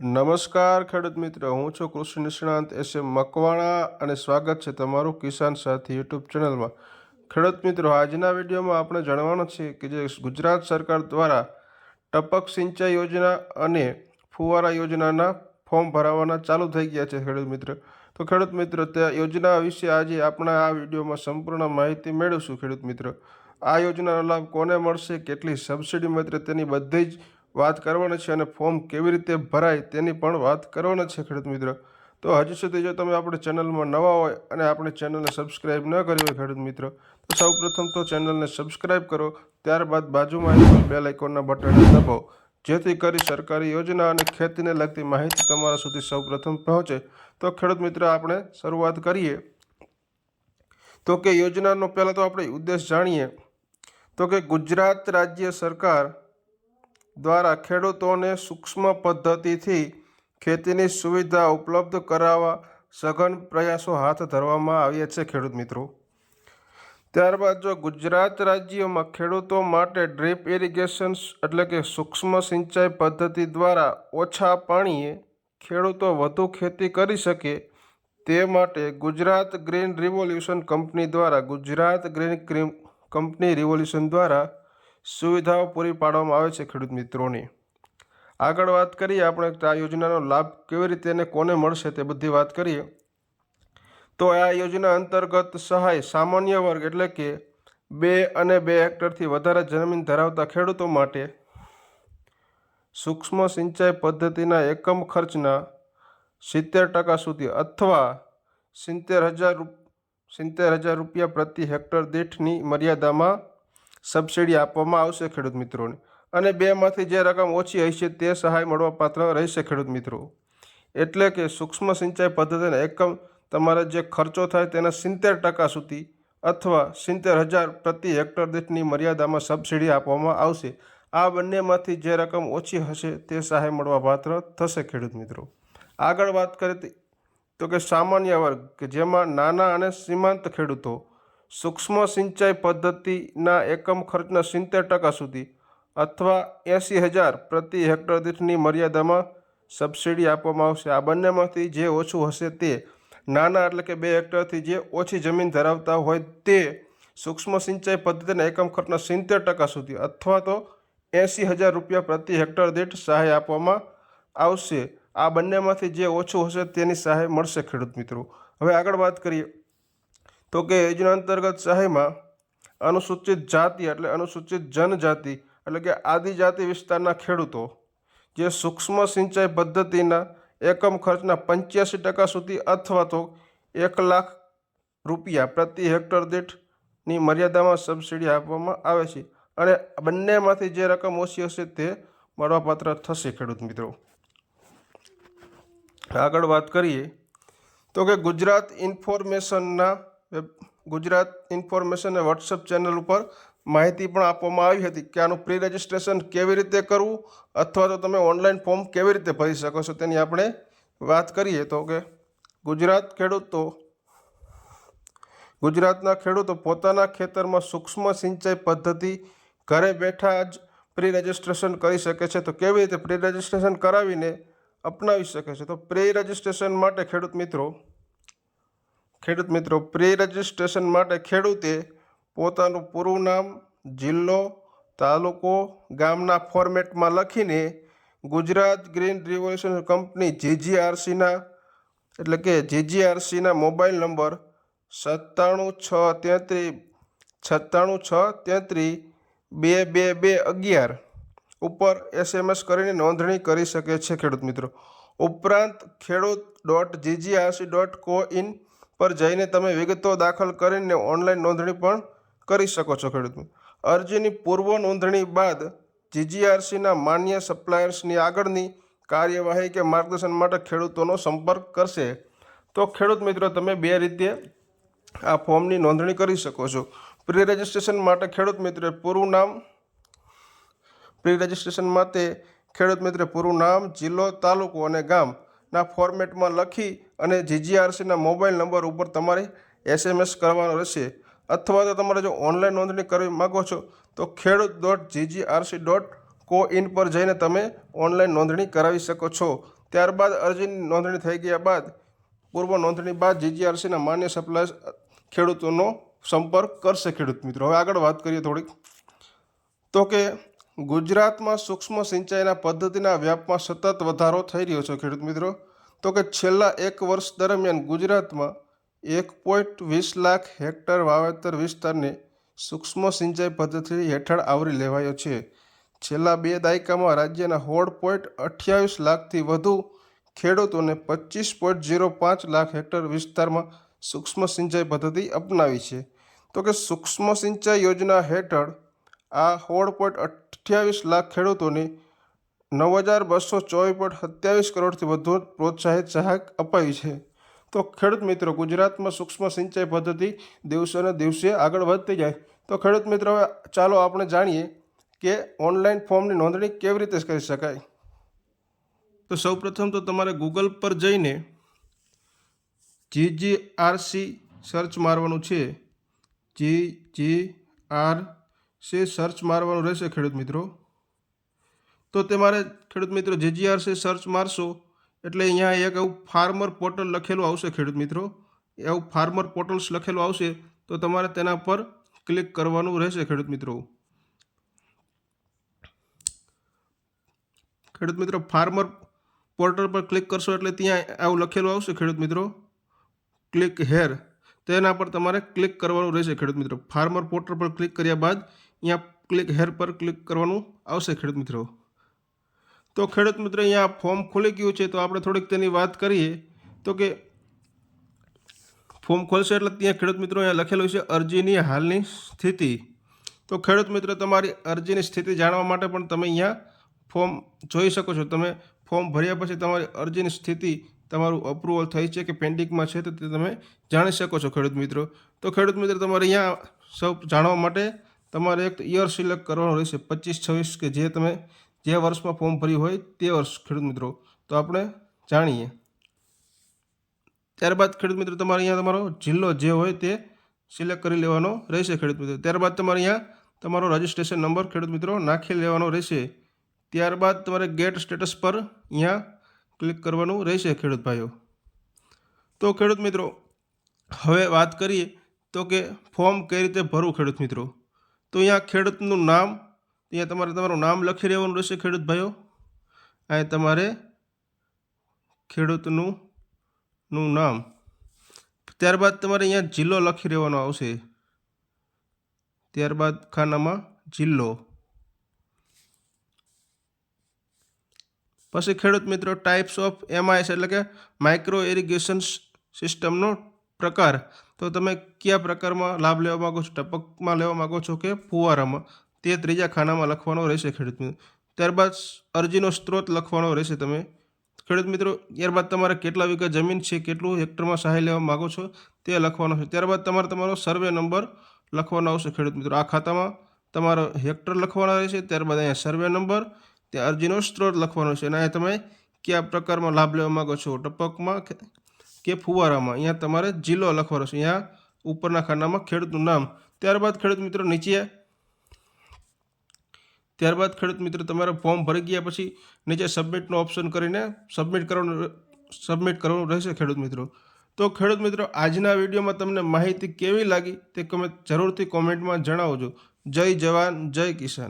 નમસ્કાર ખેડૂત મિત્ર, હું છું કૃષિ નિષ્ણાંત એસ એમ મકવાણા અને સ્વાગત છે તમારું કિસાન સાથી યુટ્યુબ ચેનલમાં. ખેડૂત મિત્રો, આજના વિડીયોમાં આપણે જાણવાનું છે કે જે ગુજરાત સરકાર દ્વારા ટપક સિંચાઈ યોજના અને ફુવારા યોજનાના ફોર્મ ભરાવાના ચાલુ થઈ ગયા છે ખેડૂત મિત્ર. તો ખેડૂત મિત્રો, તે યોજના વિશે આજે આપણા આ વિડીયોમાં સંપૂર્ણ માહિતી મેળવશું ખેડૂત મિત્ર. આ યોજનાનો લાભ કોને મળશે, કેટલી સબસિડી મળશે તેની બધી જ વાત કરવાની છે અને ફોર્મ કેવી રીતે ભરાય તેની પણ વાત કરવાના છે, ખેડૂત મિત્ર. તો હજુ સુધી જો તમે આપણી ચેનલમાં નવા હોય અને આપણી ચેનલને સબસ્ક્રાઇબ ન કરી હોય, ખેડૂત મિત્ર, તો સૌપ્રથમ તો ચેનલને સબસ્ક્રાઇબ કરો, ત્યારબાદ બાજુમાં આવેલ બેલ આઇકોનના બટનને દબાવો. જેથી કરી સરકારી યોજના અને ખેતીને લગતી માહિતી તમારા સુધી સૌપ્રથમ પહોંચે. તો ખેડૂત મિત્ર, આપણે શરૂઆત કરીએ. તો કે યોજનાનો પહેલાં તો આપણે ઉદ્દેશ જાણીએ. તો કે ગુજરાત રાજ્ય સરકાર દ્વારા ખેડૂતોને સૂક્ષ્મ પદ્ધતિથી ખેતીની સુવિધા ઉપલબ્ધ કરાવવા સઘન પ્રયાસો હાથ ધરવામાં આવ્યા છે ખેડૂત મિત્રો. ત્યારબાદ જો ગુજરાત રાજ્યમાં ખેડૂતો માટે ડ્રીપ ઇરિગેશન એટલે કે સૂક્ષ્મ સિંચાઈ પદ્ધતિ દ્વારા ઓછા પાણીએ ખેડૂતો વધુ ખેતી કરી શકે તે માટે ગુજરાત ગ્રીન રિવોલ્યુશન કંપની દ્વારા ગુજરાત ગ્રીન કંપની રિવોલ્યુશન દ્વારા સુવિધાઓ પૂરી પાડવામાં આવે છે ખેડૂત મિત્રોની. આગળ વાત કરીએ આપણે આ યોજનાનો લાભ કેવી રીતે અને કોને મળશે તે બધી વાત કરીએ. તો આ યોજના અંતર્ગત સહાય સામાન્ય વર્ગ એટલે કે બે અને બે હેક્ટરથી વધારે જમીન ધરાવતા ખેડૂતો માટે સૂક્ષ્મ સિંચાઈ પદ્ધતિના એકમ ખર્ચના સિત્તેર ટકા સુધી અથવા સિત્તેર હજાર સિત્તેર હજાર રૂપિયા પ્રતિ હેક્ટર દીઠની મર્યાદામાં સબસિડી આપવામાં આવશે ખેડૂત મિત્રોને. અને બેમાંથી જે રકમ ઓછી હશે તે સહાય મળવાપાત્ર રહેશે ખેડૂત મિત્રો. એટલે કે સૂક્ષ્મ સિંચાઈ પદ્ધતિના એકમ તમારા જે ખર્ચો થાય તેના સિત્તેર ટકા સુધી અથવા સિત્તેર હજાર પ્રતિ હેક્ટર દીઠની મર્યાદામાં સબસિડી આપવામાં આવશે. આ બંનેમાંથી જે રકમ ઓછી હશે તે સહાય મળવાપાત્ર થશે ખેડૂત મિત્રો. આગળ વાત કરીએ તો કે સામાન્ય વર્ગ કે જેમાં નાના અને સીમાંત ખેડૂતો સૂક્ષ્મ સિંચાઈ પદ્ધતિના એકમ ખર્ચના સિત્તેર ટકા સુધી અથવા એંસી હજાર પ્રતિ હેક્ટર દીઠની મર્યાદામાં સબસિડી આપવામાં આવશે. આ બંનેમાંથી જે ઓછું હશે તે નાના એટલે કે બે હેક્ટરથી જે ઓછી જમીન ધરાવતા હોય તે સૂક્ષ્મ સિંચાઈ પદ્ધતિના એકમ ખર્ચના સિત્તેર ટકા સુધી અથવા તો એંસી હજાર રૂપિયા પ્રતિ હેક્ટર દીઠ સહાય આપવામાં આવશે. આ બંનેમાંથી જે ઓછું હશે તેની સહાય મળશે, ખેડૂત મિત્રો. હવે આગળ વાત કરીએ તો કે યોજના અંતર્ગત સહાયમાં અનુસૂચિત જાતિ એટલે અનુસૂચિત જનજાતિ એટલે કે આદિજાતિ વિસ્તારના ખેડૂતો, જે સૂક્ષ્મ સિંચાઈ પદ્ધતિના એકમ ખર્ચના પંચ્યાસી ટકા સુધી અથવા તો એક લાખ રૂપિયા પ્રતિ હેક્ટર દીઠની મર્યાદામાં સબસિડી આપવામાં આવે છે. અને બંનેમાંથી જે રકમ ઓછી હશે તે મળવાપાત્ર થશે, ખેડૂત મિત્રો. આગળ વાત કરીએ તો કે ગુજરાત ઇન્ફોર્મેશનના વેબ ગુજરાત ઇન્ફોર્મેશન અને વોટ્સઅપ ચેનલ ઉપર માહિતી પણ આપવામાં આવી હતી કે આનું પ્રી રજિસ્ટ્રેશન કેવી રીતે કરવું અથવા તો તમે ઓનલાઈન ફોર્મ કેવી રીતે ભરી શકો છો તેની આપણે વાત કરીએ તો કે ગુજરાત ખેડૂતો, ગુજરાતના ખેડૂતો પોતાના ખેતરમાં સૂક્ષ્મ સિંચાઈ પદ્ધતિ ઘરે બેઠા જ પ્રી રજિસ્ટ્રેશન કરી શકે છે. તો કેવી રીતે પ્રી રજિસ્ટ્રેશન કરાવીને અપનાવી શકે છે? તો પ્રી રજિસ્ટ્રેશન માટે ખેડૂત મિત્રો ખેડૂત મિત્રો પ્રી રજિસ્ટ્રેશન માટે ખેડૂતે પોતાનું પૂરું નામ, જિલ્લો, તાલુકો, ગામના ફોર્મેટમાં લખીને ગુજરાત ગ્રીન રિવોલ્યુશન કંપની જીજીઆરસીના એટલે કે જીજીઆરસીના મોબાઈલ નંબર સત્તાણું છ તેત્રીસ સત્તાણું છ તેત્રીસ બે બે બે અગિયાર ઉપર એસએમએસ કરીને નોંધણી કરી શકે છે ખેડૂત મિત્રો. ઉપરાંત ખેડૂત dot GGRC dot co in પર જઈને તમે વિગતો દાખલ કરીને ઓનલાઈન નોંધણી પણ કરી શકો છો ખેડૂત અરજીની પૂર્વ નોંધણી બાદ જીજીઆરસીના માન્ય સપ્લાયર્સની આગળની કાર્યવાહી કે માર્ગદર્શન માટે ખેડૂતોનો સંપર્ક કરશે. તો ખેડૂત મિત્રો, તમે બે રીતે આ ફોર્મની નોંધણી કરી શકો છો. પ્રી રજિસ્ટ્રેશન માટે ખેડૂત મિત્રે પૂરું નામ પ્રી રજિસ્ટ્રેશન માટે ખેડૂત મિત્રે પૂરું નામ, જિલ્લો, તાલુકો અને ગામના ફોર્મેટમાં લખી અને જીજીઆરસીના મોબાઈલ નંબર ઉપર તમારે એસએમએસ કરવાનો રહેશે. અથવા તો તમારે જો ઓનલાઈન નોંધણી કરવી માગો છો, તો ખેડૂત dot GGRC dot co in પર જઈને તમે ઓનલાઈન નોંધણી કરાવી શકો છો. ત્યારબાદ અરજીની નોંધણી થઈ ગયા બાદ, પૂર્વ નોંધણી બાદ જીજીઆરસીના માન્ય સપ્લાય ખેડૂતોનો સંપર્ક કરશે ખેડૂત મિત્રો. હવે આગળ વાત કરીએ થોડીક. તો કે ગુજરાતમાં સૂક્ષ્મ સિંચાઈના પદ્ધતિના વ્યાપમાં સતત વધારો થઈ રહ્યો છે, ખેડૂત મિત્રો. તો કે છેલ્લા એક વર્ષ દરમિયાન ગુજરાતમાં એક પોઈન્ટ વીસ લાખ હેક્ટર વાવેતર વિસ્તારને સૂક્ષ્મ સિંચાઈ પદ્ધતિ હેઠળ આવરી લેવાયો છે. છેલ્લા બે દાયકામાં રાજ્યના હોળ પોઈન્ટ અઠ્યાવીસ લાખથી વધુ ખેડૂતોને પચીસ પોઈન્ટ ઝીરો પાંચ લાખ હેક્ટર વિસ્તારમાં સૂક્ષ્મ સિંચાઈ પદ્ધતિ અપનાવી છે. તો કે સૂક્ષ્મ સિંચાઈ યોજના હેઠળ આ સોળ પોઈન્ટ અઠ્યાવીસ લાખ ખેડૂતોને નવ હજાર બસો ચોવીસ પોઈન્ટ સત્યાવીસ કરોડથી વધુ પ્રોત્સાહિત સહાય અપાઈ છે. તો ખેડૂત મિત્રો, ગુજરાતમાં સૂક્ષ્મ સિંચાઈ પદ્ધતિ દિવસે ને દિવસે આગળ વધતી જાય. તો ખેડૂત મિત્રો, હવે ચાલો આપણે જાણીએ કે ઓનલાઈન ફોર્મની નોંધણી કેવી રીતે કરી શકાય. તો સૌપ્રથમ તો તમારે ગૂગલ પર જઈને જીજીઆરસી સર્ચ મારવાનું છે. G G R C search મારવાનું રહેશે ખેડૂત મિત્રો. તો તમારે ખેડૂત મિત્રો છે સર્ચ મારશો. એટલે અહીંયા એક એવું ફાર્મર પોર્ટલ લખેલું આવશે ખેડૂત મિત્રો. એવું ફાર્મર પોર્ટલ્સ લખેલું આવશે, તો તમારે તેના પર ક્લિક કરવાનું રહેશે ખેડૂત મિત્રો. ખેડૂત મિત્રો ફાર્મર પોર્ટલ પર ક્લિક કરશો એટલે ત્યાં આવું લખેલું આવશે ખેડૂત મિત્રો. ક્લિક હેર તેના પર તમારે ક્લિક કરવાનું રહેશે ખેડૂત મિત્રો. ફાર્મર પોર્ટલ પર ક્લિક કર્યા બાદ અહીંયા ક્લિક હેર પર ક્લિક કરવાનું આવશે ખેડૂત મિત્રો. તો ખેડૂત મિત્રો અહીંયા ફોર્મ ખોલી ગયું છે, તો આપણે થોડીક તેની વાત કરીએ. તો કે ફોર્મ ખોલશે એટલે ત્યાં ખેડૂત મિત્રો અહીંયા લખેલું છે, અરજીની હાલની સ્થિતિ. તો ખેડૂત મિત્રો, તમારી અરજીની સ્થિતિ જાણવા માટે પણ તમે અહીંયા ફોર્મ જોઈ શકો છો. તમે ફોર્મ ભર્યા પછી તમારી અરજીની સ્થિતિ, તમારું અપ્રુવલ થઈ છે કે પેન્ડિંગમાં છે તો તે તમે જાણી શકો છો ખેડૂત મિત્રો. તો ખેડૂત મિત્રો, તમારે અહીંયા સૌ જાણવા માટે તમારે એક યર સિલેક્ટ કરવાનું રહેશે, પચીસ, છવ્વીસ કે જે તમે જે વર્ષમાં ફોર્મ ભર્યું હોય તે વર્ષ, ખેડૂત મિત્રો. તો આપણે જાણીએ. ત્યારબાદ ખેડૂત મિત્રો, તમારે અહીંયા તમારો જિલ્લો જે હોય તે સિલેક્ટ કરી લેવાનો રહેશે, ખેડૂત મિત્રો. ત્યારબાદ તમારે અહીંયા તમારો રજિસ્ટ્રેશન નંબર ખેડૂત મિત્રો નાખી લેવાનો રહેશે. ત્યારબાદ તમારે ગેટ સ્ટેટસ પર અહીંયા ક્લિક કરવાનું રહેશે, ખેડૂત ભાઈઓ. તો ખેડૂત મિત્રો, હવે વાત કરીએ તો કે ફોર્મ કઈ રીતે ભરવું, ખેડૂત મિત્રો? તો અહીંયા ખેડૂતનું નામ, અહીંયા તમારે તમારું નામ લખી રહેવાનું રહેશે ખેડૂત ભાઈઓ. અહીં તમારે ખેડૂતનું, નું નામ. ત્યારબાદ તમારે અહીંયા જિલ્લો લખી રહેવાનો આવશે. ત્યારબાદ ખાનામાં જિલ્લો. પછી ખેડૂત મિત્રો ટાઈપ્સ ઓફ એમઆઈએસ એટલે કે માઇક્રો ઇરિગેશન સિસ્ટમનો પ્રકાર. તો તમે કયા પ્રકારમાં લાભ લેવા માગો છો? ટપકમાં લેવા માગો છો કે ફુવારામાં? તે ત્રીજા ખાનામાં લખવાનો રહેશે ખેડૂત મિત્રો. ત્યારબાદ અરજીનો સ્ત્રોત લખવાનો રહેશે તમે. ખેડૂત મિત્રો, ત્યારબાદ તમારે કેટલા વીઘા જમીન છે, કેટલું હેક્ટરમાં સહાય લેવા માગો છો તે લખવાનો છે. ત્યારબાદ તમારે તમારો સર્વે નંબર લખવાનો આવશે ખેડૂત મિત્રો. આ ખાતામાં તમારો હેક્ટર લખવાનો રહેશે, ત્યારબાદ અહીંયા સર્વે નંબર, ત્યાં અરજીનો સ્ત્રોત લખવાનો છે અને અહીંયા તમે કયા પ્રકારમાં લાભ લેવા માગો છો? ટપકમાં કે ફુવારામાં. અહીંયા તમારે જિલ્લો લખવાનો છે. અહીંયા ઉપરના ખાનામાં ખેડૂતનું નામ. ત્યારબાદ ખેડૂત મિત્રો નીચે. ત્યારબાદ ખેડૂત મિત્રો તમારે ફોર્મ ભરી ગયા પછી નીચે સબમિટનો ઓપ્શન કરીને સબમિટ કરવાનું સબમિટ કરવાનું રહેશે ખેડૂત મિત્રો. તો ખેડૂત મિત્રો, આજના વિડીયોમાં તમને માહિતી કેવી લાગી તે તમે જરૂરથી કોમેન્ટમાં જણાવજો. જય જવાન, જય કિસાન.